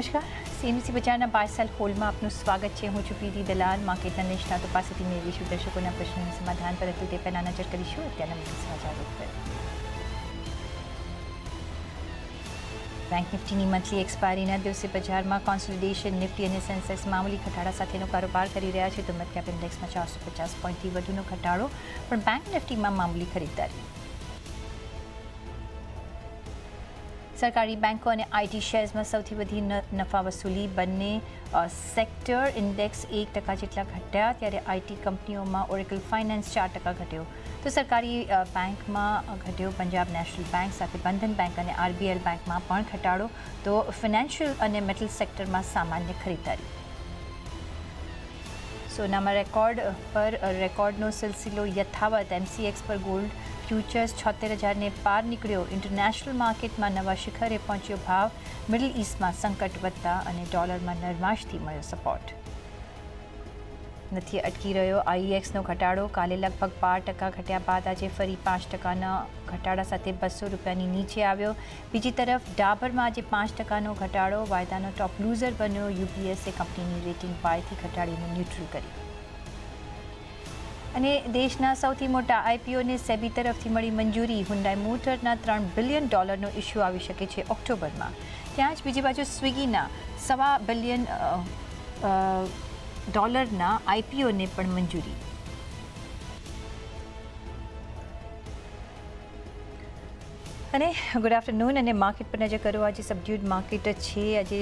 નમસ્કાર. સીએમસી બજારના પાર્સલ હોલમાં આપનું સ્વાગત છે. હું છું પ્રીતિ દલાલ. માર્કેટના નિષ્ણાતો પાસેથી મેળવીશું દર્શકોના પ્રશ્નોનું સમાધાન પરંતુ તે પહેલાં નજર કરીશું. અત્યારના મુખ્ય સમાચારો પર. બેંક નિફ્ટીની મંથલી એક્સપાયરીના દિવસે બજારમાં કોન્સોલિડેશન નિફ્ટી અને સેન્સેક્સ મામૂલી ઘટાડા સાથેનો કારોબાર કરી રહ્યા છે. તો મિડ ઇન્ડેક્સમાં ચારસો પચાસ પોઈન્ટથી વધુનો ઘટાડો. પણ બેંક નિફ્ટીમાં મામૂલી ખરીદદારી. સરકારી બેન્કો અને આઈટી શેર્સમાં સૌથી વધી નફા વસૂલી બંને સેક્ટર ઇન્ડેક્સ એક ટકા જેટલા ઘટ્યા ત્યારે આઈટી કંપનીઓમાં ઓરેકલ ફાઇનાન્સ ચાર ટકા ઘટ્યો. તો સરકારી બેંકમાં ઘટ્યો પંજાબ નેશનલ બેંક, સાથે બંધન બેંક અને આરબીએલ બેંકમાં પણ ઘટાડો. તો ફિનાન્શિયલ અને મેટલ સેક્ટરમાં સામાન્ય ખરીદારી સોનામાં રેકોર્ડ પર રેકોર્ડનો સિલસિલો યથાવત. એમસીએક્સ પર ગોલ્ડ ફ્યુચર્સ છોતેર હજારને પાર નીકળ્યો. ઇન્ટરનેશનલ માર્કેટમાં નવા શિખરે પહોંચ્યો ભાવ. મિડલ ઇસ્ટમાં સંકટ વધતા અને ડોલરમાં નરમાશથી મળ્યો સપોર્ટ નથી અટકી રહ્યો આઈએક્સનો ઘટાડો. કાલે લગભગ બાર ટકા ઘટ્યા બાદ આજે ફરી પાંચ ટકાના ઘટાડા સાથે બસો રૂપિયાની નીચે આવ્યો. બીજી તરફ, ડાબરમાં આજે પાંચ ટકાનો ઘટાડો. વાયદાનો ટોપ લૂઝર બન્યો. યુપીએસએ કંપનીની રેટિંગ બાયથી ઘટાડીને ન્યુટ્રલ કરી. અને દેશના સૌથી મોટા આઈપીઓને સેબી તરફથી મળી મંજૂરી. હુન્ડાઈ મોટરના ત્રણ બિલિયન ડોલરનો ઇસ્યુ આવી શકે છે ઓક્ટોબરમાં. ત્યાં જ બીજી બાજુ સ્વિગીના સવા બિલિયન ડોલરના આઈપીઓને પણ મંજૂરી. અને ગુડ આફ્ટરનૂન અને માર્કેટ પર નજર કરો. આજે સબડ્યુડ માર્કેટ છે. આજે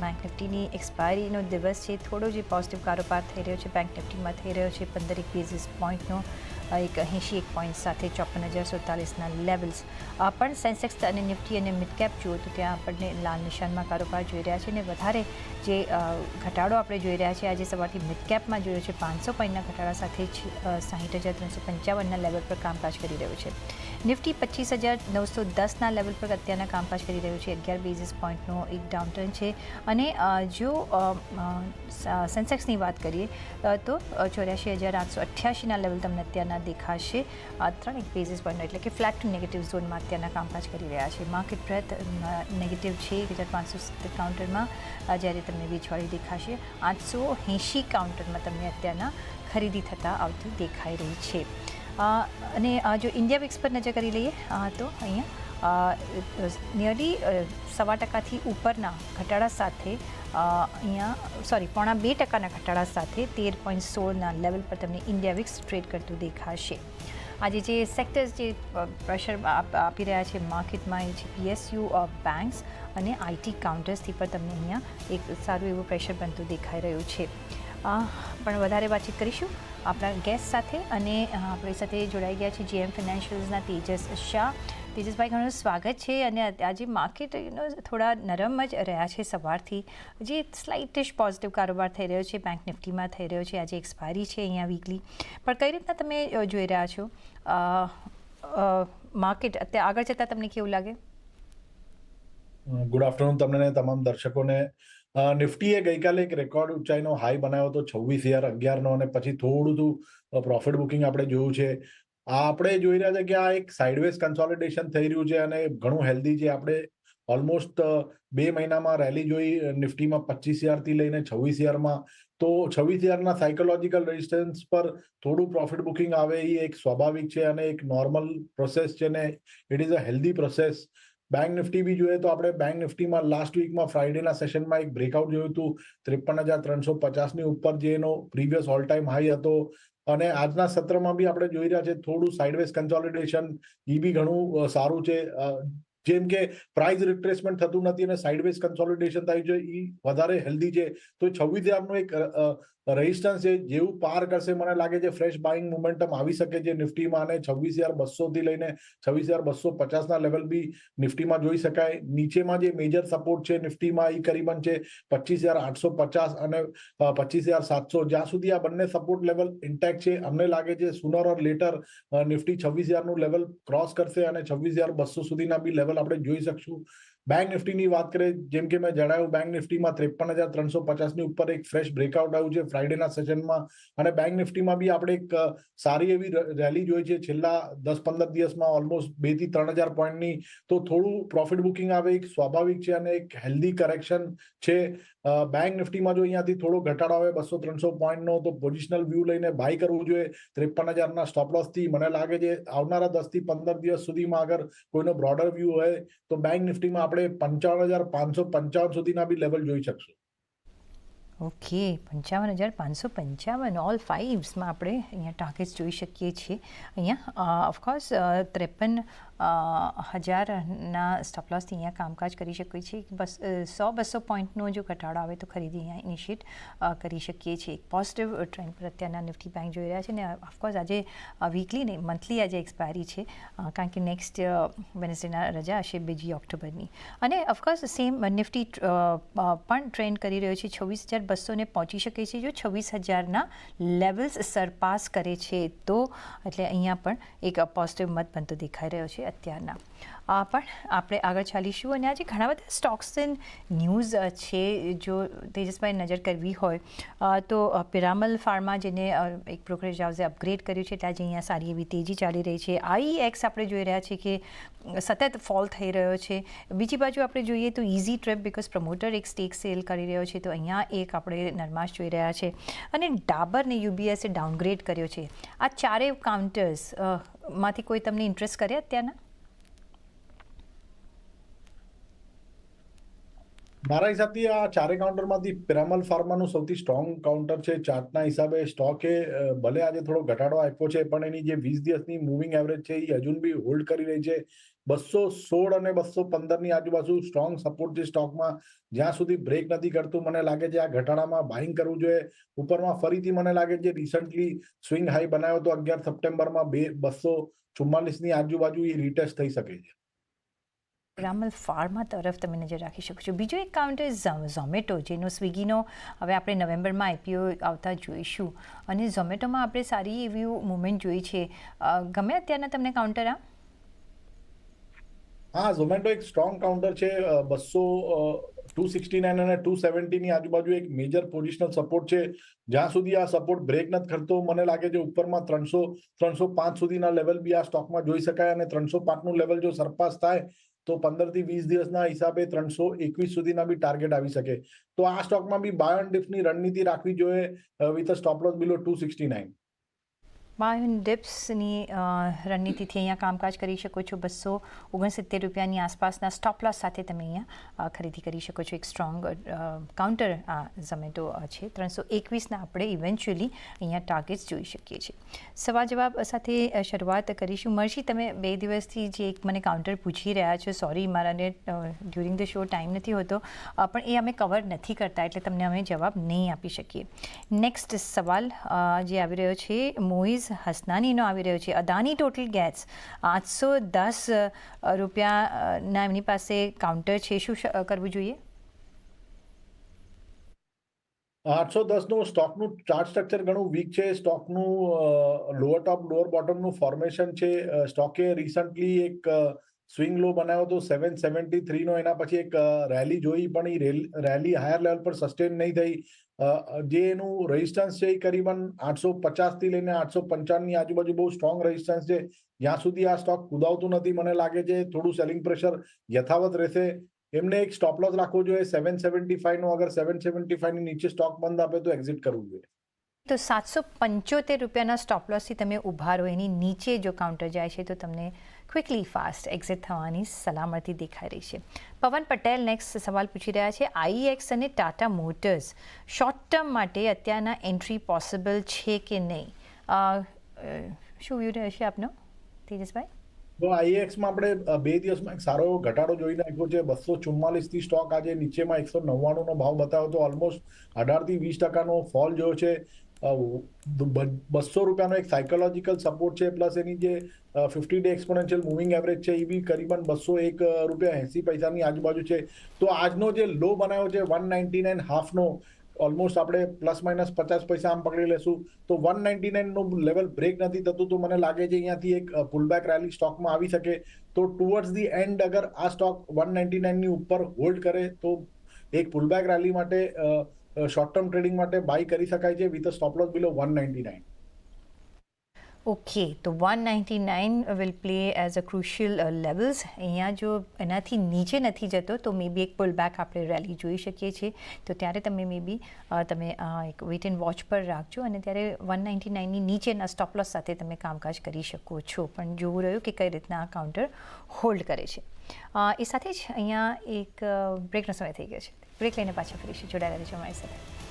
બેંક નિફ્ટીની એક્સપાયરીનો દિવસ છે. થોડો જે પોઝિટિવ કારોબાર થઈ રહ્યો છે. બેંક નિફ્ટીમાં થઈ રહ્યો છે પંદર એક બેઝિસ પોઈન્ટનો એક એંશી એક પોઈન્ટ સાથે ચોપન હજાર સુડતાલીસના લેવલ્સ પણ સેન્સેક્સ અને નિફ્ટી અને મિડકેપ જુઓ તો ત્યાં આપણને લાલ નિશાનમાં કારોબાર જોઈ રહ્યા છે અને વધારે જે ઘટાડો આપણે જોઈ રહ્યા છે આજે સવારથી મિડકેપમાં જોયો છે. પાંચસો પોઈન્ટના ઘટાડા સાથે સાહીઠ હજાર ત્રણસો પંચાવનના લેવલ પર કામકાજ કરી રહ્યું છે. નિફ્ટી પચીસ હજાર નવસો દસના લેવલ પર અત્યારના કામકાજ કરી રહ્યું છે. અગિયાર બેઝિસ પોઈન્ટનો એક ડાઉનટર્ન છે. અને જો સેન્સેક્સની વાત કરીએ તો ચોર્યાસી હજાર આઠસો અઠ્યાસીના લેવલ તમને અત્યારના દેખાશે. ત્રણ એક બેઝિસ પોઈન્ટનો એટલે કે ફ્લેટ ટુ નેગેટિવ ઝોનમાં અત્યારના કામકાજ કરી રહ્યા છે. માર્કેટ બ્રેથ નેગેટિવ છે. એક હજાર પાંચસો સિત્તેર કાઉન્ટરમાં જ્યારે તમને વેચવાળી દેખાશે. આઠસો એંશી કાઉન્ટરમાં તમને અત્યારના ખરીદી થતાં આવતી દેખાઈ રહી છે. અને જો ઇન્ડિયા વિક્સ પર નજર કરી લઈએ તો અહીંયા નિયરલી સવા ટકાથી ઉપરના ઘટાડા સાથે અહીંયા સોરી પોણા બે ટકાના ઘટાડા સાથે તેર પોઈન્ટ સોળના લેવલ પર તમને ઇન્ડિયા વિક્સ ટ્રેડ કરતું દેખાશે. આજે જે સેક્ટર્સ જે પ્રેશર આપી રહ્યા છે માર્કેટમાં એ છે પીએસયુ બેન્ક્સ અને આઈટી કાઉન્ટર્સથી પણ તમને અહીંયા એક સારું એવું પ્રેશર બનતું દેખાઈ રહ્યું છે. પણ વધારે વાતચીત કરીશું. આપણા ગેસ્ટ સાથે અને આપણી સાથે જોડાઈ ગયા છે જીએમ ફિનાન્શિયલ્સના તેજસ શાહ. તેજસભાઈ ઘણું સ્વાગત છે અને આજે માર્કેટ થોડા નરમ જ રહ્યા છે સવારથી. જે સ્લાઇટિશ પોઝિટિવ કારોબાર થઈ રહ્યો છે બેંક નિફ્ટીમાં થઈ રહ્યો છે, આજે એક્સપાયરી છે અહીંયા વીકલી પણ કઈ રીતના તમે જોઈ રહ્યા છો? માર્કેટ અત્યારે આગળ જતાં તમને કેવું લાગે? ગુડ આફ્ટરનૂન તમને તમામ દર્શકોને. નિફ્ટીએ ગઈકાલે એક રેકોર્ડ ઊંચાઈનો હાઈ બનાવ્યો હતો, છવ્વીસ હજાર, અગિયારનો અને પછી થોડું હતું પ્રોફિટ બુકિંગ આપણે જોયું છે. આ આપણે જોઈ રહ્યા છે કે આ એક સાઇડવેઝ કન્સોલિડેશન થઈ રહ્યું છે અને ઘણું હેલ્ધી છે. આપણે ઓલમોસ્ટ બે મહિનામાં રેલી જોઈ નિફ્ટીમાં પચીસ હજારથી લઈને છવ્વીસ હજારમાં. તો છવ્વીસ હજારના સાયકોલોજીકલ રેઝિસ્ટન્સ પર થોડું પ્રોફિટ બુકિંગ આવે એ એક સ્વાભાવિક છે અને એક નોર્મલ પ્રોસેસ છે ને it is a healthy process bank nifty બી જોઈએ તો આપણે બેંક નિફ્ટીમાં લાસ્ટ વીકમાં ફ્રાઇડેના સેશનમાં એક બ્રેકઆઉટ જોયું હતું. ત્રેપન હજાર ત્રણસો પચાસની ઉપર જે એનો પ્રીવિયસ ઓલ ટાઈમ હાઈ હતો. અને આજના સત્રમાં બી આપણે જોઈ રહ્યા છે થોડું સાઇડવેઝ કન્સોલિડેશન એ બી ઘણું સારું છે. જેમ કે પ્રાઇસ રિટ્રેસમેન્ટ થતું નથી અને સાઇડવેઝ કન્સોલિડેશન થયું છે. એ વધારે હેલ્ધી છે. તો છવ્વીસ હજારનું એક રેઝિસ્ટન્સ છે જેવું પાર કરશે, મને લાગે છે ફ્રેશ બાઇંગ મોમેન્ટમ આવી શકે છે નિફ્ટીમાં અને છવ્વીસ હજાર બસો થી લઈને છવ્વીસ હજાર બસો પચાસના લેવલ બી નિફ્ટીમાં જોઈ શકાય. નીચેમાં જે મેજર સપોર્ટ છે નિફ્ટીમાં એ કરીબન છે પચીસ હજાર આઠસો પચાસ અને પચીસ હજાર સાતસો. જ્યાં સુધી આ બંને સપોર્ટ લેવલ ઇન્ટેક્ટ છે, અમને લાગે છે સુનર ઓર લેટર નિફ્ટી છવ્વીસ હજારનું લેવલ ક્રોસ કરશે અને છવ્વીસ હજાર બસો સુધીના બી લેવલ આપણે જોઈ શકશું. બેંક નિફ્ટીની વાત કરીએ, જેમ કે મેં જણાવ્યું બેંક નિફ્ટીમાં ત્રેપન હજાર ત્રણસો પચાસની ઉપર એક ફ્રેશ બ્રેકઆઉટ આવ્યું છે ફ્રાઇડેના સેશનમાં અને બેંક નિફ્ટીમાં બી આપણે એક સારી એવી રેલી જોઈ છે. છેલ્લા દસ પંદર દિવસમાં ઓલમોસ્ટ બેથી ત્રણ હજાર પોઈન્ટની તો થોડું પ્રોફિટ બુકિંગ આવે, એક સ્વાભાવિક છે અને એક હેલ્ધી કરેક્શન છે. બેંક નિફ્ટીમાં જો અહીંયાથી થોડો ઘટાડો આવે, બસો ત્રણસો પોઈન્ટનો તો પોઝિશનલ વ્યૂ લઈને બાય કરવું જોઈએ. ત્રેપન હજારના સ્ટોપ મને લાગે છે આવનારા દસથી પંદર દિવસ સુધીમાં અગર કોઈનો બ્રોડર વ્યૂ હોય, તો બેંક નિફ્ટીમાં આપણે પંચાવન હજાર પાંચસો પંચાવન સુધીના બી લેવલ જોઈ શકશું. ઓકે, પંચાવન હજાર પાંચસો પંચાવન. ઓલ ફાઇવ્સમાં આપણે અહીંયા ટાર્ગેટ્સ જોઈ શકીએ છીએ. અહીંયા ઓફકોર્સ ત્રેપન હજારના સ્ટોપ અહીંયા કામકાજ કરી શકીએ છીએ. બસ સો બસો પોઈન્ટનો જો ઘટાડો આવે તો ખરીદી અહીંયા ઇનિશિએટ કરી શકીએ છીએ. એક પોઝિટિવ ટ્રેન્ડ પર અત્યારના નિફ્ટી બેંક જોઈ રહ્યા છે ને ઓફકોર્સ આજે વીકલી ને મંથલી આજે એક્સપાયરી છે. કારણ કે નેક્સ્ટ વેનસડેના રજા હશે બીજી ઓક્ટોબરની. અને ઓફકોર્સ સેમ નિફ્ટી પણ ટ્રેન્ડ કરી રહ્યો છે. છવ્વીસ હજાર બસોને પહોંચી શકે છે. જો છવ્વીસ હજારના લેવલ્સ સરપાસ કરે છે તો, એટલે અહીંયા પણ એક પોઝિટિવ મત બનતો દેખાઈ રહ્યો છે. અત્યારના. પણ આપણે આગળ ચાલીશું અને આજે ઘણા બધા સ્ટોક્સ એન્ડ ન્યૂઝ છે જો તેજસભાઈ નજર કરવી હોય. તો પિરામલ ફાર્મા જેને એક બ્રોકરેજ હાઉસે અપગ્રેડ કર્યું છે, એટલે આજે અહીંયા સારી એવી તેજી ચાલી રહી છે. આઈએક્સ આપણે જોઈ રહ્યા છીએ કે સતત ફોલ થઈ રહ્યો છે. બીજી બાજુ આપણે જોઈએ તો ઇઝી ટ્રીપ બિકોઝ પ્રમોટર એક સ્ટેક સેલ કરી રહ્યો છે, તો અહીંયા એક આપણે નરમાશ જોઈ રહ્યા છે. અને ડાબરને યુબીએસે ડાઉનગ્રેડ કર્યો છે. આ ચારેય કાઉન્ટર્સમાંથી કોઈ તમને ઇન્ટરેસ્ટ કરે અત્યારના? મારા હિસાબથી આ ચારે કાઉન્ટરમાંથી પિરામલ ફાર્માનું સૌથી સ્ટ્રોંગ કાઉન્ટર છે. ચાર્ટના હિસાબે સ્ટોકે ભલે આજે થોડો ઘટાડો આપ્યો છે, પણ એની જે વીસ દિવસની મૂવિંગ એવરેજ છે એ હજુ બી હોલ્ડ કરી રહી છે. બસો સોળ અને બસો પંદરની આજુબાજુ સ્ટ્રોંગ સપોર્ટ છે સ્ટોકમાં જ્યાં સુધી બ્રેક નથી કરતું, મને લાગે છે આ ઘટાડામાં બાઇંગ કરવું જોઈએ. ઉપરમાં ફરીથી મને લાગે છે રિસન્ટલી સ્વિંગ હાઈ બનાવ્યો તો અગિયાર સપ્ટેમ્બરમાં બે, બસો ચુમ્માલીસની આજુબાજુ એ રીટેસ્ટ થઈ શકે છે. રામલ ફાર્મા તરફ તમે નજર રાખી શકો છો. બીજો એક કાઉન્ટર ઝોમેટો, જેનો સ્વિગીનો હવે આપણે નવેમ્બરમાં આઈપીઓ આવતા જોઈશું. અને ઝોમેટોમાં આપણે સારી એવી મુવમેન્ટ જોઈ છે. ગમે અત્યારના તમને કાઉન્ટર આ? હા, ઝોમેટો એક સ્ટ્રોંગ કાઉન્ટર છે. બસો ટુ સિક્સટી નાઇન અને ટુ સેવન્ટીની આજુબાજુ એક મેજર પોઝિશનલ સપોર્ટ છે. જ્યાં સુધી આ સપોર્ટ બ્રેક નથી કરતો મને લાગે છે ઉપરમાં ત્રણસો ત્રણસો પાંચ સુધીના લેવલ બી આ સ્ટોકમાં જોઈ શકાય અને ત્રણસો પાંચનું લેવલ જો સરપાસ થાય તો પંદરથી વીસ દિવસના હિસાબે ત્રણસો એકવીસ સુધીના બી ટાર્ગેટ આવી શકે. તો આ સ્ટોકમાં બી બાય ઓન ડિપ્સની રણનીતિ રાખવી જોઈએ with a stop loss below two sixty nine buy on ડિપ્સની રણનીતિથી અહીંયા કામકાજ કરી શકો છો બસો ઓગણસિત્તેર રૂપિયાની આસપાસના સ્ટોપલોસ સાથે તમે અહીંયા ખરીદી કરી શકો છો એક સ્ટ્રોંગ કાઉન્ટર આ ઝોમેટો છે ત્રણસો એકવીસના આપણે ઇવેન્ચ્યુઅલી અહીંયા ટાર્ગેટ્સ જોઈ શકીએ છીએ સવાલ જવાબ સાથે શરૂઆત કરીશું મર્ષી તમે બે દિવસથી જે એક મને કાઉન્ટર પૂછી રહ્યા છો સોરી મારાને ડ્યુરિંગ ધ શો ટાઈમ નથી હોતો પણ એ અમે કવર નથી કરતા એટલે તમને અમે જવાબ નહીં આપી શકીએ નેક્સ્ટ સવાલ જે આવી રહ્યો છે મોઇઝ હસનાનીનો આવી રહ્યો છે. અદાની ટોટલ ગેસ આઠસો દસ રૂપિયાના એમની પાસે કાઉન્ટર છે. શું કરવું જોઈએ? આઠસો દસનું સ્ટોકનું ચાર્ટ સ્ટ્રક્ચર ઘણું વીક છે. સ્ટોકનું લોઅર ટોપ લોઅર બોટમનું ફોર્મેશન છે. સ્ટોકે રિસન્ટલી એક સ્વિંગ લો બનાવ્યો હતો. સેવન સેવન્ટી થ્રીનો એના પછી એક રેલી જોઈ, પણ એ રેલી હાયર લેવલ પર સસ્ટેન નહીં થઈ. જે એનું રેઝિસ્ટન્સ છે એ કરીબન આઠસો પચાસથી લઈને આઠસો પંચાવનની આજુબાજુ બહુ સ્ટ્રોંગ રેઝિસ્ટન્સ છે. જ્યાં સુધી આ સ્ટોક કુદાવતું નથી, મને લાગે છે થોડું સેલિંગ પ્રેશર યથાવત રહેશે. એમને એક સ્ટોપ લોસ રાખવો જોઈએ. સેવન સેવન્ટી ફાઈવનો અગર સેવન સેવન્ટી ફાઈવની નીચે સ્ટોક બંધ આપે તો એક્ઝિટ કરવું જોઈએ. તો સાતસો પંચોતેર રૂપિયાના સ્ટોપ લોસથી તમે ઊભા રહો, એની નીચે જો કાઉન્ટર જાય છે, તો તમને ક્વિકલી ફાસ્ટ એક્ઝિટ થવાની સલામતી દેખાઈ રહી છે. પવન પટેલ નેક્સ્ટ સવાલ પૂછી રહ્યા છે. આઈએક્સ અને ટાટા મોટર્સ શોર્ટ ટર્મ માટે અત્યારના એન્ટ્રી પોસિબલ છે કે નહીં? શું વ્યૂ રહેશે આપનો, તેજસભાઈ? તો આઈએક્સમાં આપણે બે દિવસમાં એક સારો ઘટાડો જોઈ નાખ્યો છે. બસો ચુમ્માલીસથી સ્ટોક આજે નીચેમાં એકસો નવ્વાણુંનો ભાવ બતાવ્યો તો ઓલમોસ્ટ અઢારથી વીસ ટકાનો ફોલ જોયો છે. બસો રૂપિયાનો એક સાયકોલોજીકલ સપોર્ટ છે પ્લસ એની જે fifty day exponential moving average છે, એ બી કરીબન બસો એક રૂપિયા એંસી પૈસાની આજુબાજુ છે. તો આજનો જે લો બનાવ્યો છે વન નાઇન્ટી નાઇન હાફનો ઓલમોસ્ટ આપણે પ્લસ માઇનસ પચાસ પૈસા આમ પકડી લેશું. તો વન નાઇન્ટી નાઇનનું લેવલ બ્રેક નથી થતું, તો મને લાગે છે અહીંયાથી એક પુલબેક રેલી સ્ટોકમાં આવી શકે. તો ટુવર્ડ્સ ધી એન્ડ અગર આ સ્ટોક વન નાઇન્ટી નાઇનની ઉપર હોલ્ડ કરે, તો એક પુલબેક રેલી માટે શોર્ટ ટર્મ ટ્રેડિંગ માટે બાય કરી શકાય છે with stop loss below one ninety nine okay તો one ninety nine will play as a crucial levels અહીંયા જો એનાથી નીચે નથી જતો, તો મે બી એક પુલ બેક આપણે રેલી જોઈ શકીએ છીએ. તો ત્યારે તમે મે બી તમે એક વેઇટ એન્ડ વોચ પર રાખજો અને ત્યારે વન નાઇન્ટી નાઇનની નીચેના સ્ટોપલોસ સાથે તમે કામકાજ કરી શકો છો. પણ જોવું રહ્યું કે કઈ રીતના આ કાઉન્ટર હોલ્ડ કરે છે. એ સાથે જ અહીંયા એક બ્રેકનો સમય થઈ ગયો છે. બ્રેક લઈને પાછા ફરીશું જોડાયેલા રહેજો અમારી સાથે.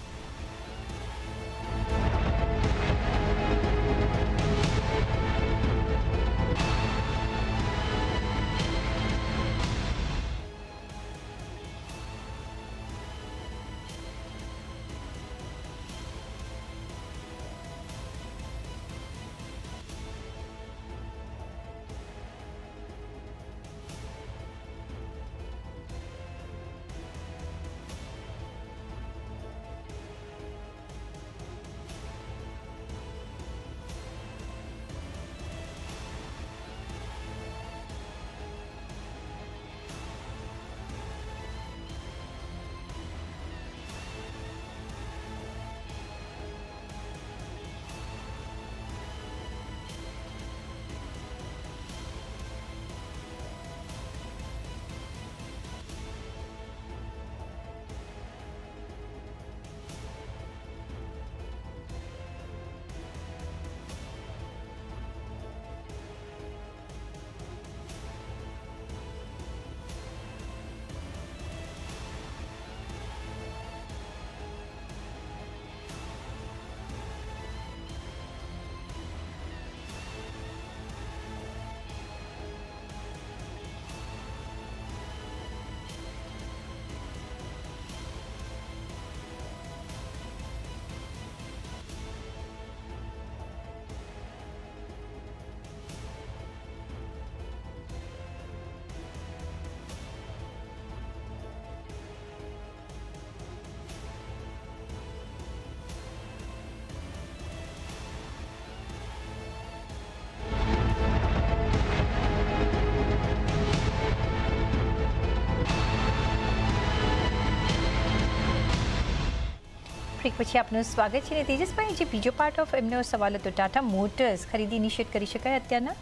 બ્રેક પછી આપનું સ્વાગત છે અને તેજસભાઈ, જે બીજો પાર્ટ ઓફ એમનો સવાલ હતો, ટાટા મોટર્સ ખરીદી ઇનિશિયેટ કરી શકાય અત્યારના?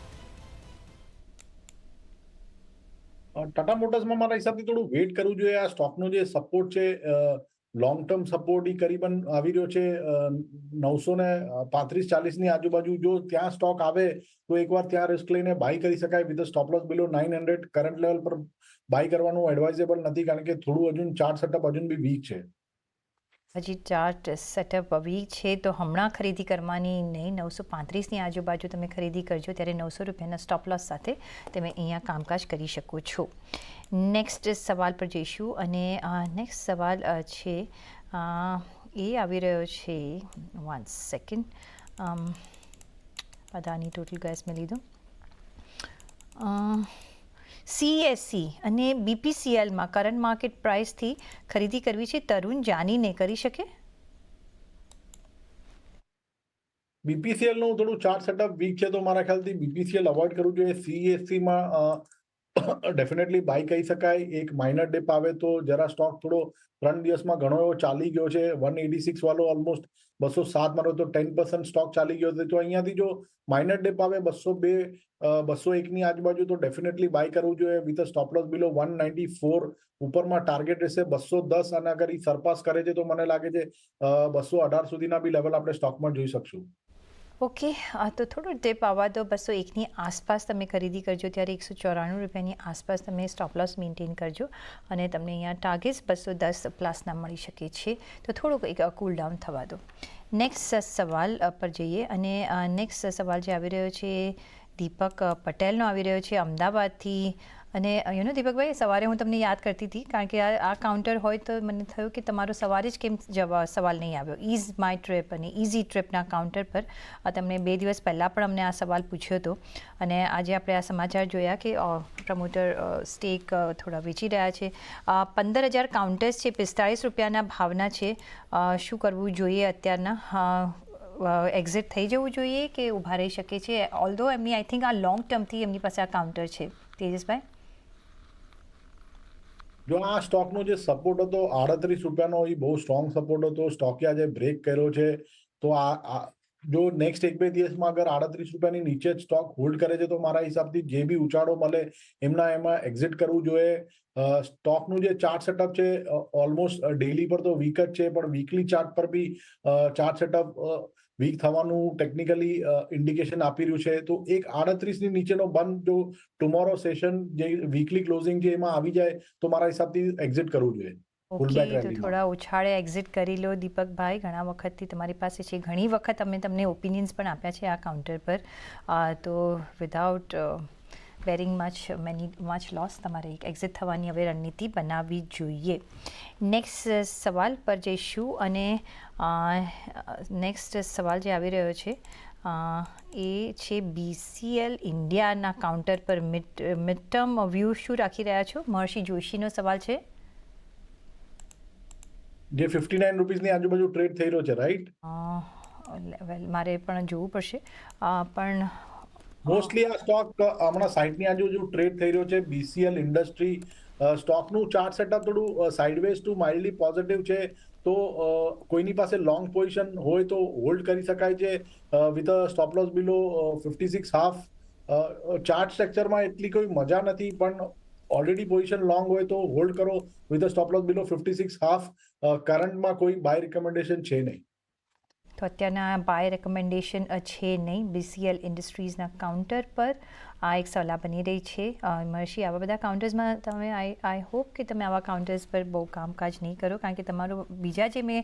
ટાટા મોટર્સમાં મારા હિસાબથી થોડું વેટ કરવું જોઈએ. આ સ્ટોકનો જે સપોર્ટ છે લોંગ ટર્મ સપોર્ટ એ કરીબન આવી રહ્યો છે નવસો ને પાંત્રીસ ચાલીસની આજુબાજુ. જો ત્યાં સ્ટોક આવે, તો એકવાર ત્યાં રિસ્ક લઈને બાય કરી શકાય. With stop loss below nine hundred current level પર બાય કરવાનું એડવાઇઝેબલ નથી, કારણ કે થોડું હજુ ચાર્ટ સેટઅપ હજુ બી વીક છે. હજી ચાર્ટ સેટઅપ આવી છે, તો હમણાં ખરીદી કરવાની નહીં, નવસો પાંત્રીસની આજુબાજુ તમે ખરીદી કરજો, ત્યારે નવસો રૂપિયાના સ્ટોપ સાથે તમે અહીંયા કામકાજ કરી શકો છો. નેક્સ્ટ સવાલ પર જઈશું અને નેક્સ્ટ સવાલ છે એ આવી રહ્યો છે one second Adani total gas મેં લીધું. સીએસસી અને બીપીસીએલમાં કરંટ માર્કેટ પ્રાઇસથી ખરીદી કરવી છે તરુણ જાનીને કરી શકે? બીપીસીએલનું થોડું ચાર્ટ સેટઅપ વીક છે તો મારા ખ્યાલથી બીપીસીએલ અવોઇડ કરવું જોઈએ. સીએસસી માં ડેફિનેટલી બાય કહી શકાય. એક માઇનર ડિપ આવે તો જરા સ્ટોક થોડો ત્રણ દિવસમાં ઘણો એવો ચાલી ગયો છે. વન એટી સિક્સ વાળો ઓલમોસ્ટ બસો સાત મારો તો ટેન પર્સન્ટ સ્ટોક ચાલી ગયો છે. તો અહીંયાથી જો માઇનર ડિપ આવે, બસો બે બસો એકની આજુબાજુ તો ડેફિનેટલી બાય કરવું જોઈએ. With stop loss below one ninety four ઉપરમાં target રહેશે બસો દસ. અને અગર એ સરપાસ કરે છે તો મને લાગે છે બસો અઢાર સુધીના બી લેવલ આપણે સ્ટોકમાં જોઈ શકશું. ઓકે તો થોડું ડિપ આવવા દો, બસો એકની આસપાસ તમે ખરીદી કરજો, ત્યારે એકસો ચોરાણું રૂપિયાની આસપાસ તમે સ્ટોપ લોસ મેન્ટેન કરજો અને તમને અહીંયા ટાર્ગેટ્સ બસો દસ પ્લસના મળી શકે છે. તો થોડુંક એક કૂલ ડાઉન થવા દો. નેક્સ્ટ સવાલ પર જઈએ અને નેક્સ્ટ સવાલ જે આવી રહ્યો છે, દીપક પટેલનો આવી રહ્યો છે, અમદાવાદથી અને યુ નો દીપકભાઈ, સવારે હું તમને યાદ કરતી હતી, કારણ કે આ કાઉન્ટર હોય તો મને થયું કે તમારો સવારે જ કેમ જવા, સવાલ નહીં આવ્યો. ઇઝ માય ટ્રીપ અને ઇઝી ટ્રીપના કાઉન્ટર પર તમને બે દિવસ પહેલાં પણ અમને આ સવાલ પૂછ્યો હતો. અને આજે આપણે આ સમાચાર જોયા કે પ્રમોટર સ્ટેક થોડા વેચી રહ્યા છે. પંદર હજાર કાઉન્ટર્સ છે, પિસ્તાળીસ રૂપિયાના ભાવના છે. શું કરવું જોઈએ અત્યારના? એક્ઝિટ થઈ જવું જોઈએ કે ઊભા રહી શકે છે? ઓલ્ધો એમની આઈ થિંક આ લોંગ ટર્મથી એમની પાસે આ કાઉન્ટર છે. તેજસભાઈ? જો આ સ્ટોકનો જે સપોર્ટ હતો, આડત્રીસ રૂપિયાનો એ બહુ સ્ટ્રોંગ સપોર્ટ હતો. સ્ટોકે આજે બ્રેક કર્યો છે. તો આ જો નેક્સ્ટ એક બે દિવસમાં અગર આડત્રીસ રૂપિયાની નીચે જ સ્ટોક હોલ્ડ કરે છે, તો મારા હિસાબથી જે બી ઉછાળો મળે, એમના એમાં એક્ઝિટ કરવું જોઈએ. સ્ટોકનું જે ચાર્ટ સેટઅપ છે ઓલમોસ્ટ ડેલી પર તો વીક જ છે, પણ વીકલી ચાર્ટ પર બી ચાર્ટ સેટઅપ વીક થવાનું ટેકનિકલી ઇન્ડિકેશન આપી રહ્યું છે. તો એક આડત્રીસની નીચેનો બંધ જો ટુમોરો સેશન જે વીકલી ક્લોઝિંગ છે એમાં આવી જાય તો મારા હિસાબથી એક્ઝિટ કરવું જોઈએ. ઓકે તો થોડા ઉછાળે એક્ઝિટ કરી લો દીપકભાઈ. ઘણા વખતથી તમારી પાસે છે. ઘણી વખત અમે તમને ઓપિનિયન્સ પણ આપ્યા છે આ કાઉન્ટર પર. તો without bearing much many much loss તમારે એક એક્ઝિટ થવાની હવે રણનીતિ બનાવવી જોઈએ. નેક્સ્ટ સવાલ પર જઈશું અને નેક્સ્ટ સવાલ જે આવી રહ્યો છે એ છે બીસીએલ ઇન્ડિયાના કાઉન્ટર પર મિડ મિડ ટર્મ વ્યૂ શું રાખી રહ્યા છો? મહર્ષિ જોશીનો સવાલ છે. જે ફિફ્ટી નાઇન રૂપીઝની આજુબાજુ ટ્રેડ થઈ રહ્યો છે રાઈટ વેલ મારે પણ જોવું પડશે. પણ મોસ્ટલી આ સ્ટોક હમણાં સાઈડની આજુબાજુ ટ્રેડ થઈ રહ્યો છે. બીસીએલ ઇન્ડસ્ટ્રી સ્ટોકનું ચાર્ટ સેટઅપ થોડું સાઇડવેઝ ટુ માઇલ્ડલી પોઝિટિવ છે. તો કોઈની પાસે લોંગ પોઝિશન હોય તો હોલ્ડ કરી શકાય છે. With a stop loss below fifty six half chart સ્ટ્રક્ચરમાં એટલી કોઈ મજા નથી, પણ ઓલરેડી પોઝિશન લોંગ હોય તો હોલ્ડ કરો. With a stop loss below fifty six half કરંટમાં કોઈ બાય રિકમેન્ડેશન છે નહીં. તો અત્યારના બાય રેકમેન્ડેશન છે નહીં. બીસીએલ ઇન્ડસ્ટ્રીઝના કાઉન્ટર પર આ એક સલાહ બની રહી છે. મહર્ષિ, આવા બધા કાઉન્ટર્સમાં તમે આઈ આઈ હોપ કે તમે આવા કાઉન્ટર્સ પર બહુ કામકાજ નહીં કરો, કારણ કે તમારું બીજા જે મેં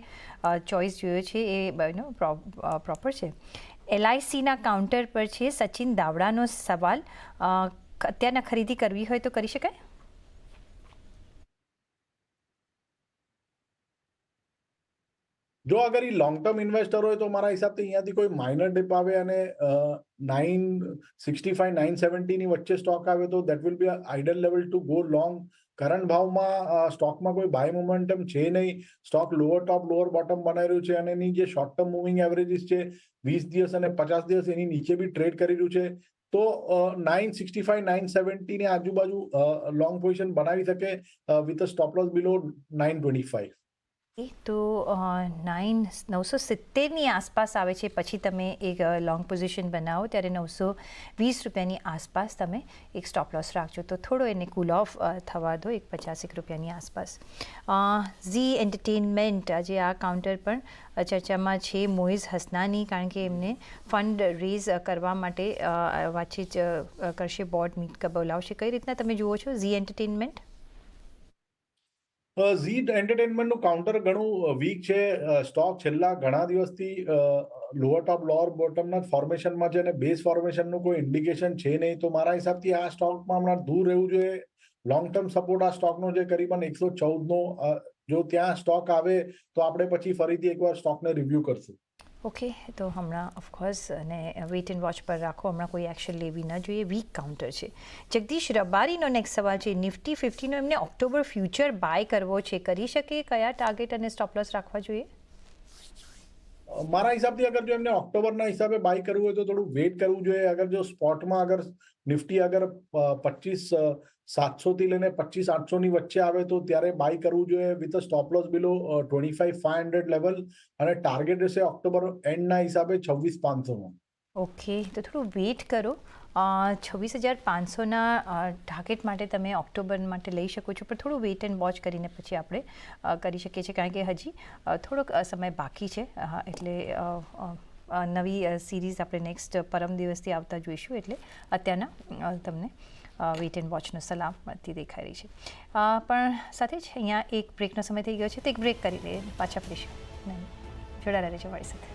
ચોઇસ જોયો છે એ નો પ્રોપર છે. એલઆઈસીના કાઉન્ટર પર છે સચિન દાવડાનો સવાલ. અત્યારના ખરીદી કરવી હોય તો કરી શકાય? જો અગર એ લોંગ ટર્મ ઇન્વેસ્ટર હોય તો મારા હિસાબથી અહીંયાથી કોઈ માઇનર ડિપ આવે અને નાઇન સિક્સટી ફાઈવ નાઇન સેવન્ટીની વચ્ચે સ્ટોક આવે તો that will be ideal level to go long current ભાવમાં સ્ટોકમાં કોઈ બાય મોમેન્ટમ છે નહીં. Stock lower top lower bottom બનાવી રહ્યું છે અને એની જે શોર્ટ ટર્મ મૂવિંગ એવરેજીસ છે, વીસ દિવસ અને પચાસ દિવસ એની નીચે બી ટ્રેડ કરી રહ્યું છે. તો નાઇન સિક્સટી ફાઈવ નાઇન સેવન્ટીની આજુબાજુ લોંગ પોઝિશન બનાવી શકે with a stop loss below nine twenty five તો નાઇન નવસો સિત્તેરની આસપાસ આવે છે. પછી તમે એક લોંગ પોઝિશન બનાવો, ત્યારે નવસો વીસ રૂપિયાની આસપાસ તમે એક સ્ટોપ લોસ રાખજો. તો થોડો એને કુલ ઓફ થવા દો, એક પચાસેક રૂપિયાની આસપાસ. ઝી એન્ટરટેનમેન્ટ આજે આ કાઉન્ટર પણ ચર્ચામાં છે મોઇઝ હસનાની, કારણ કે એમને ફંડ રેઝ કરવા માટે વાતચીત કરશે બોર્ડ મીટ બોલાવશે. કઈ રીતના તમે જુઓ છો? ઝી એન્ટરટેનમેન્ટ ઝી એન્ટરટેનમેન્ટનું કાઉન્ટર ઘણું વીક છે. સ્ટોક છેલ્લા ઘણા દિવસથી લોઅર ટોપ લોઅર બોટમના ફોર્મેશનમાં છે અને બેઝ ફોર્મેશનનું કોઈ ઇન્ડિકેશન છે નહીં. તો મારા હિસાબથી આ સ્ટોકમાં હમણાં દૂર રહેવું જોઈએ. લોંગ ટર્મ સપોર્ટ આ સ્ટોકનો જે કરીબન એકસો ચૌદનો જો ત્યાં સ્ટોક આવે તો આપણે પછી ફરીથી એકવાર સ્ટોકને રિવ્યૂ કરશું. ઓકે તો હમણાં ઓફકોર્સ અને વેઇટ એન્ડ વોચ પર રાખો, હમણાં કોઈ એક્શન લેવી ન જોઈએ વીક કાઉન્ટર છે. જગદીશ રબારીનો નેક્સ્ટ સવાલ છે નિફ્ટી ફિફ્ટીનો એમને ઓક્ટોબર ફ્યુચર બાય કરવો છે, કરી શકે કયા ટાર્ગેટ અને સ્ટોપલોસ રાખવા જોઈએ? મારા હિસાબથી અગર જો એમને ઓક્ટોબરના હિસાબે બાય કરવું હોય તો થોડું વેઇટ કરવું જોઈએ. અગર જો સ્પોટમાં અગર નિફ્ટી અગર પચીસ સાતસો થી લઈને પચીસ આઠસો ની વચ્ચે આવે તો ત્યારે બાય કરવું જોઈએ with a stop loss below twenty five five hundred level અને ટાર્ગેટ રહેશે ઓક્ટોબર એન્ડના હિસાબે છવ્વીસ પાંચસોનો ઓકે, તો થોડું વેઇટ કરો. છવ્વીસ હજાર પાંચસોના ટાર્ગેટ માટે તમે ઓક્ટોબર માટે લઈ શકો છો, પણ થોડું વેઇટ એન્ડ વોચ કરીને પછી આપણે કરી શકીએ છીએ. કારણ કે હજી થોડોક સમય બાકી છે એટલે નવી સિરીઝ આપણે નેક્સ્ટ પરમ દિવસથી આવતા જોઈશું એટલે અત્યારના તમને વેઇટ એન્ડ વોચનો સલામતી દેખાઈ રહી છે. પણ સાથે જ અહીંયા એક બ્રેકનો સમય થઈ ગયો છે. તો એક બ્રેક કરી લઈએ પાછા ફરીશું. જોડાયેલા રહેજો મારી સાથે.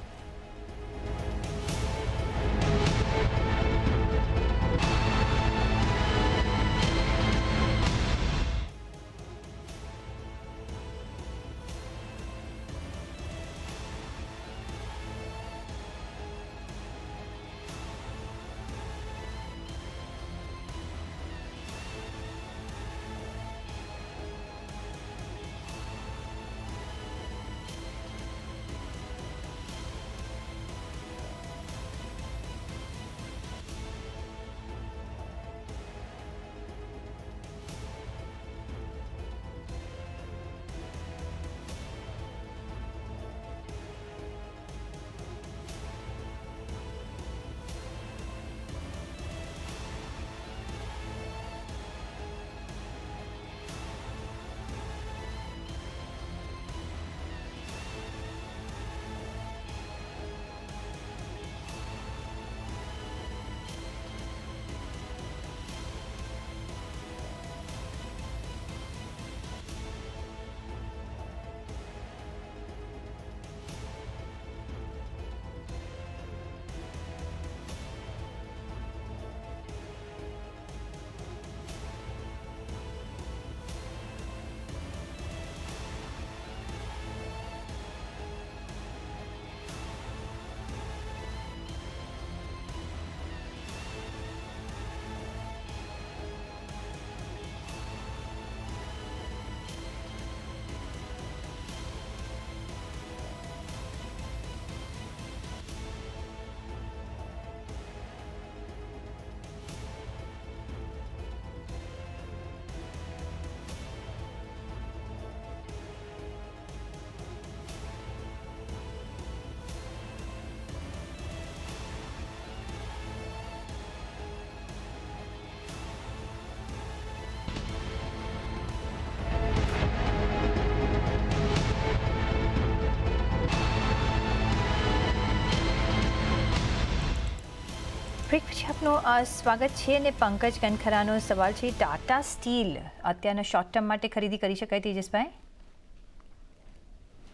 આપનું સ્વાગત છે અને પંકજ કનખરાનો સવાલ છે. ટાટા સ્ટીલ અત્યારના શોર્ટ ટર્મ માટે ખરીદી કરી શકાય તેજસભાઈ?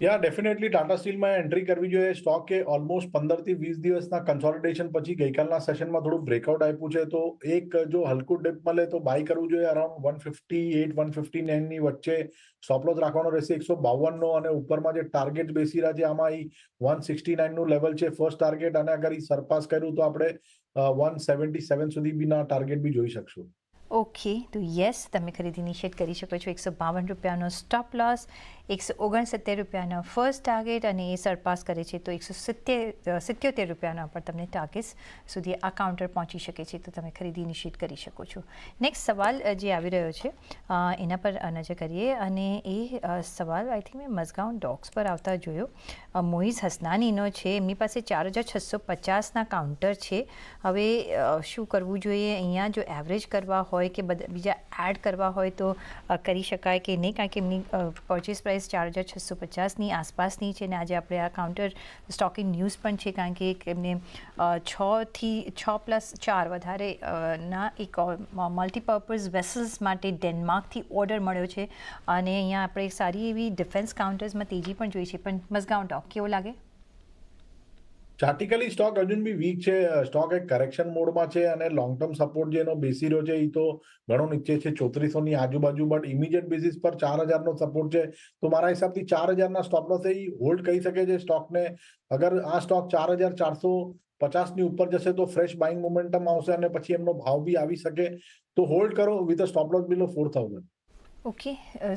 યા ડેફિનેટલી ટાટા સ્ટીલમાં એન્ટ્રી કરવી જોઈએ. સ્ટોકે ઓલમોસ્ટ પંદરથી વીસ દિવસના કન્સોલિડેશન પછી ગઈકાલના સેશનમાં થોડું બ્રેકઆઉટ આપ્યું છે. તો એક જો હલકું ડિપ મળે તો બાય કરવું જોઈએ around one fifty eight one fifty નાઇનની વચ્ચે સ્ટોપલોસ રાખવાનો રહેશે. એકસો બાવનનો અને ઉપરમાં જે ટાર્ગેટ બેસી રહ્યા છે, આમાં એ વન સિક્સટી નાઇનનું લેવલ છે. ફર્સ્ટ ટાર્ગેટ અને અગર એ સરપાસ કર્યું તો આપણે વન સેવન્ટી સેવન સુધી બીના ટાર્ગેટ બી જોઈ શકશું. ઓકે તો યસ તમે ખરીદી નિષેધ કરી શકો છો. એકસો બાવન રૂપિયાનો સ્ટોપ લોસ એકસો ઓગણસિત્તેર રૂપિયાનો ફર્સ્ટ ટાર્ગેટ અને એ સરપાસ કરે છે તો એકસો સિત્તેર સિત્યોતેર રૂપિયાના પર તમને ટાર્ગેટ સુધી આ કાઉન્ટર પહોંચી શકે છે તો તમે ખરીદી નિષેધ કરી શકો છો. નેક્સ્ટ સવાલ જે આવી રહ્યો છે એના પર નજર કરીએ અને એ સવાલ આઈ થિંક મેં મઝગાંવ ડોગ્સ પર આવતા જોયો. મોઈઝ હસનાનીનો છે, એમની પાસે ચાર હજાર છસો પચાસના કાઉન્ટર છે. હવે શું કરવું જોઈએ? અહીંયા જો એવરેજ કરવા હોય કે બધા, બીજા એડ કરવા હોય તો કરી શકાય કે નહીં? કારણ કે એમની પરચેસ પ્રાઇસ ચાર હજાર છસો પચાસની આસપાસની છે ને આજે આપણે આ કાઉન્ટર સ્ટોકિંગ ન્યૂઝ પણ છે, કારણ કે એમને છથી, છ પ્લસ ચાર વધારે ના, એક મલ્ટીપર્પઝ વેસલ્સ માટે ડેનમાર્કથી ઓર્ડર મળ્યો છે. અને અહીંયા આપણે સારી એવી ડિફેન્સ કાઉન્ટર્સમાં તેજી પણ જોઈ છે. પણ મઝગાંવ ડોક કેવો લાગે? ચાર્ટિકલી સ્ટોક હજુ બી વીક છે. સ્ટોક એક કરેક્શન મોડમાં છે અને લોંગ ટર્મ સપોર્ટ જેનો બેસી રહ્યો છે એ તો ઘણો નીચે છે ચોત્રીસો ની આજુબાજુ બટ ઇમિડિયેટ બેસિસ પર ચાર હજારનો સપોર્ટ છે. તો મારા હિસાબથી ચાર હજારના સ્ટોપ લોસ એ હોલ્ડ કરી શકે છે સ્ટોકને અગર આ સ્ટોક ચાર હજાર ચારસો પચાસની ઉપર જશે તો ફ્રેશ બાઇંગ મોમેન્ટમ આવશે અને પછી એમનો ભાવ બી આવી શકે. તો હોલ્ડ કરો with a stop loss below four thousand okay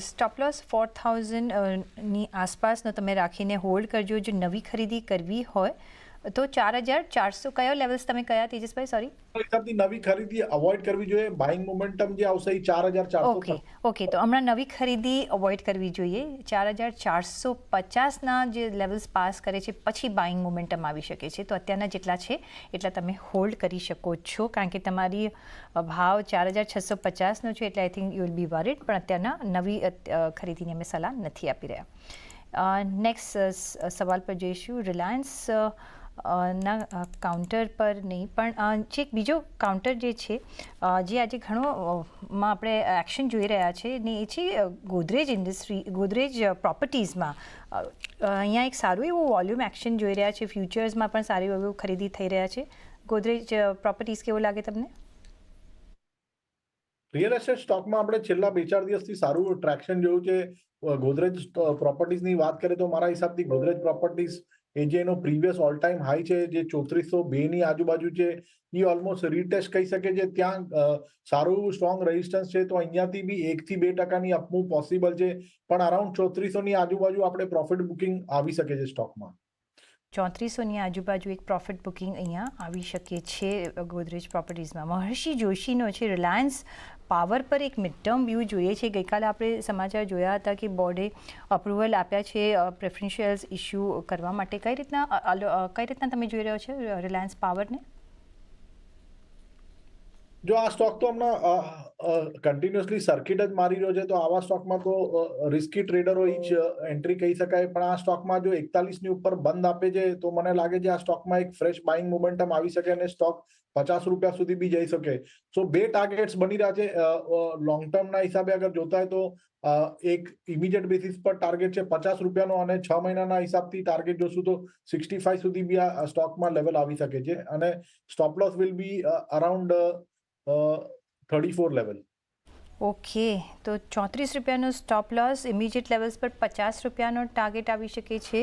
stop loss four થાઉઝન્ડની આસપાસનો તમે રાખીને હોલ્ડ કરજો. જો નવી ખરીદી કરવી હોય તો ચાર હજાર ચારસો કયો લેવલ્સ તમે કયા તેજસભાઈ? સોરી નવી ખરીદી અવોઇડ કરવી જોઈએ. બાઇંગ મોમેન્ટમ જે આવશે એ ચાર હજાર ઓકે ઓકે તો હમણાં નવી ખરીદી અવોઇડ કરવી જોઈએ. ચાર હજાર ચારસો પચાસના જે લેવલ્સ પાસ કરે છે પછી બાઇંગ મોમેન્ટમ આવી શકે છે. તો અત્યારના જેટલા છે એટલા તમે હોલ્ડ કરી શકો છો. કારણ કે તમારી ભાવ ચાર હજાર છસો પચાસનો છે એટલે I think you will be worried પણ અત્યારના નવી ખરીદીની અમે સલાહ નથી આપી રહ્યા. નેક્સ્ટ સવાલ પર જઈશું. રિલાયન્સ ના કાઉન્ટર પર નહીં. પણ જે એક બીજો કાઉન્ટર જે છે જે આજે ઘણો માં આપણે એક્શન જોઈ રહ્યા છે, ને એ છે ગોદરેજ ઇન્ડસ્ટ્રી ગોદરેજ પ્રોપર્ટીઝમાં અહીંયા એક સારું એવું વોલ્યુમ એક્શન જોઈ રહ્યા છે. ફ્યુચર્સમાં પણ સારી એવું ખરીદી થઈ રહ્યા છે. ગોદરેજ પ્રોપર્ટીઝ કેવું લાગે તમને? રિયલ એસ્ટેટ સ્ટોકમાં આપણે છેલ્લા બે ચાર દિવસથી સારું ટ્રેક્શન જોયું છે. ગોદરેજ પ્રોપર્ટીઝની વાત કરીએ તો મારા હિસાબથી ગોદરેજ પ્રોપર્ટીઝ એ જે એનો પ્રીવિયસ ઓલ ટાઈમ હાઈ છે, જે ચોત્રીસો બે ની આજુબાજુ છે, એ ઓલમોસ્ટ રીટેસ્ટ કહી શકે છે. ત્યાં સારું એવું સ્ટ્રોંગ રેઝિસ્ટન્સ છે, તો અહીંયાથી બી એક થી બે ટકાની અપમૂવ પોસિબલ છે. પણ અરાઉન્ડ ચોત્રીસો ની આજુબાજુ આપણે પ્રોફિટ બુકિંગ આવી શકે છે સ્ટોકમાં ચોત્રીસોની આજુબાજુ એક પ્રોફિટ બુકિંગ અહીંયા આવી શકે છે ગોદરેજ પ્રોપર્ટીઝમાં મહર્ષિ જોશીનો છે રિલાયન્સ પાવર પર એક મિડ ટર્મ વ્યૂ જોઈએ છે. ગઈકાલે આપણે સમાચાર જોયા હતા કે બોર્ડે અપ્રુવલ આપ્યા છે પ્રેફરન્શિયલ્સ ઇસ્યુ કરવા માટે. કઈ રીતના કઈ રીતના તમે જોઈ રહ્યો છો રિલાયન્સ પાવરને જો આ સ્ટોક તો હમણાં કન્ટિન્યુઅસલી સર્કિટ જ મારી રહ્યો છે, તો આવા સ્ટોકમાં તો રિસ્કી ટ્રેડરો જ એન્ટ્રી કહી શકાય. પણ આ સ્ટોકમાં જો એકતાલીસની ઉપર બંધ આપે છે, તો મને લાગે છે આ સ્ટોકમાં એક ફ્રેશ બાઇંગ મોમેન્ટમ આવી શકે અને સ્ટોક પચાસ રૂપિયા સુધી બી જઈ શકે. સો બે ટાર્ગેટ્સ બની રહ્યા છે લોંગ ટર્મના હિસાબે અગર જોતા હોય તો એક ઇમિડિયેટ બેસિસ પર ટાર્ગેટ છે પચાસ રૂપિયાનો અને છ મહિનાના હિસાબથી ટાર્ગેટ જોશું તો સિક્સટી ફાઈવ સુધી બી આ સ્ટોકમાં લેવલ આવી શકે છે. અને stop loss will be around thirty four level okay, તો ચોત્રીસ રૂપિયાનો સ્ટોપ લોસ ઇમિડિયેટ લેવલ્સ પર પચાસ રૂપિયાનો ટાર્ગેટ આવી શકે છે.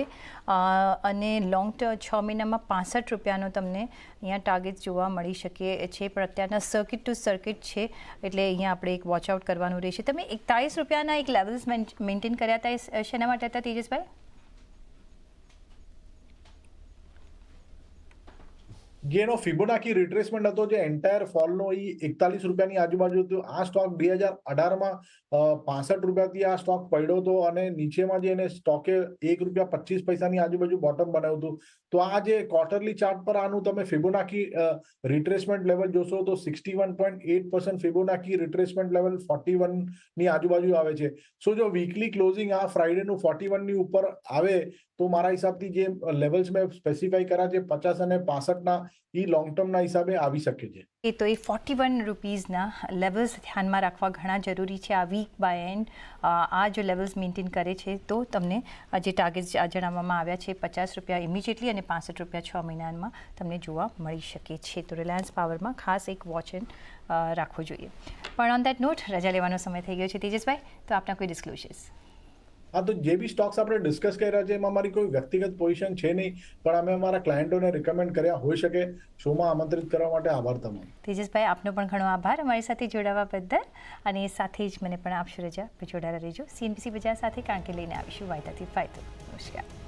અને લોંગ ટર્મ છ મહિનામાં પાસઠ રૂપિયાનો તમને અહીંયા ટાર્ગેટ જોવા મળી શકે છે. પણ અત્યારના સર્કિટ ટુ સર્કિટ છે, એટલે અહીંયા આપણે એક વોચ આઉટ કરવાનું રહેશે. તમે એકતાળીસ રૂપિયાના એક લેવલ્સ મેન્ટેન કર્યા હતા શેના માટે હતા તેજસભાઈ? જેનો ફિબોનાકી રિટ્રેસમેન્ટ હતો જે એન્ટાયર ફોલનો એ એકતાલીસ રૂપિયાની આજુબાજુ હતો. આ સ્ટોક બે હજાર અઢારમાં પાસઠ રૂપિયાથી આ સ્ટોક પડ્યો હતો અને નીચેમાં જે એને સ્ટોકે એક રૂપિયા પચીસ પૈસાની આજુબાજુ બોટમ બનાવ્યું હતું. તો આ જે ક્વાર્ટરલી ચાર્ટ પર આનું તમે ફિબોનાકી રિટ્રેસમેન્ટ લેવલ જોશો તો sixty one point eight percent Fibonacci retracement level forty વનની આજુબાજુ આવે છે. સો જો વીકલી ક્લોઝિંગ આ ફ્રાઈડેનું ફોર્ટી વનની ઉપર આવે તો મારા હિસાબથી જે લેવલ્સ મેં સ્પેસિફાઈ કર્યા છે પચાસ અને પાસઠના એ લોંગ ટર્મના હિસાબે આવી શકે છે. એ તો એ ફોર્ટી વન રૂપીઝના લેવલ્સ ધ્યાનમાં રાખવા ઘણા જરૂરી છે આ વીક બાય એન્ડ આ જો લેવલ્સ મેન્ટેન કરે છે તો તમને જે ટાર્ગેટ જણાવવામાં આવ્યા છે પચાસ રૂપિયા ઇમિજિએટલી અને પાસઠ રૂપિયા છ મહિનામાં તમને જોવા મળી શકે છે. તો રિલાયન્સ પાવરમાં ખાસ એક વોચ એન્ડ રાખવું જોઈએ. પણ ઓન દેટ નોટ રજા લેવાનો સમય થઈ ગયો છે તેજસભાઈ, તો આપના કોઈ ડિસ્ક્લોઝર્સ હા, તો જે બી સ્ટોક્સ આપણે ડિસ્કસ કર્યા છે, એમાં મારી કોઈ વ્યક્તિગત પોઝિશન છે નહીં. પણ અમે અમારા ક્લાયન્ટોને રિકમેન્ડ કર્યા, હોઈ શકે. શોમાં આમંત્રિત કરવા માટે આભાર તમારો. તેજસભાઈ, આપનો પણ ઘણો આભાર. અમારી સાથે જોડાવા બદલ. અને સાથે જ મને પણ આપશો રજા જોડાયેલા રહેજો. સીએનબીસી બજાર સાથે કારણ કે લઈને આવીશું. વાયદાથી ફાયદો. નમસ્કાર.